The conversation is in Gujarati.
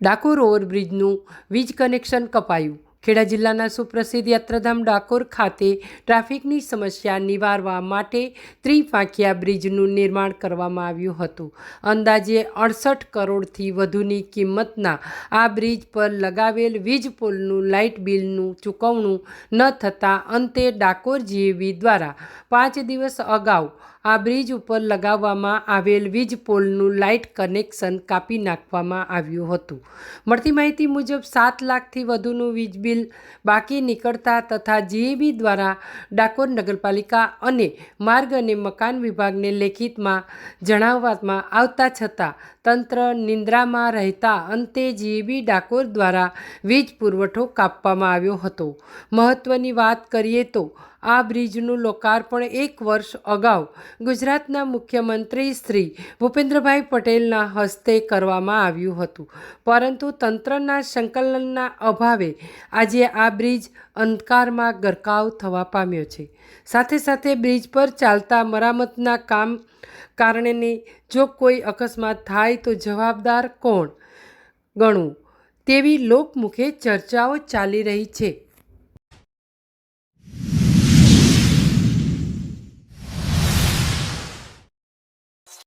ડાકોર ઓવરબ્રિજનું વીજ કનેક્શન કપાયું. ખેડા જિલ્લાના સુપ્રસિદ્ધ યાત્રાધામ ડાકોર ખાતે ટ્રાફિકની સમસ્યા નિવારવા માટે ત્રિપાંખિયા બ્રિજનું નિર્માણ કરવામાં આવ્યું હતું. અંદાજે અડસઠ કરોડથી વધુની કિંમતના આ બ્રિજ પર લગાવેલ વીજ પોલનું લાઇટ બિલનું ચૂકવણું ન થતાં અંતે ડાકોર જીએવી દ્વારા પાંચ દિવસ અગાઉ આ બ્રિજ ઉપર લગાવવામાં આવેલ વીજ પોલનું લાઇટ કનેક્શન કાપી નાખવામાં આવ્યું હતું. મળતી માહિતી મુજબ સાત લાખથી વધુનું વીજ બિલ બાકી નીકળતા તથા જીએબી દ્વારા ડાકોર નગરપાલિકા અને માર્ગ અને મકાન વિભાગને લેખિતમાં જણાવવામાં આવતા છતાં તંત્ર નિંદ્રામાં રહેતા અંતે જીએબી ડાકોર દ્વારા વીજ પુરવઠો કાપવામાં આવ્યો હતો. મહત્ત્વની વાત કરીએ તો આ બ્રિજનું લોકાર્પણ એક વર્ષ અગાઉ ગુજરાતના મુખ્યમંત્રી શ્રી ભૂપેન્દ્રભાઈ પટેલના હસ્તે કરવામાં આવ્યું હતું. પરંતુ તંત્રના સંકલનના અભાવે આજે આ બ્રિજ અંધકારમાં ગરકાવ થવા પામ્યો છે. સાથે સાથે બ્રિજ પર ચાલતા મરામતના કામ કારણેની જો કોઈ અકસ્માત થાય તો જવાબદાર કોણ ગણવું તેવી લોકમુખે ચર્ચાઓ ચાલી રહી છે.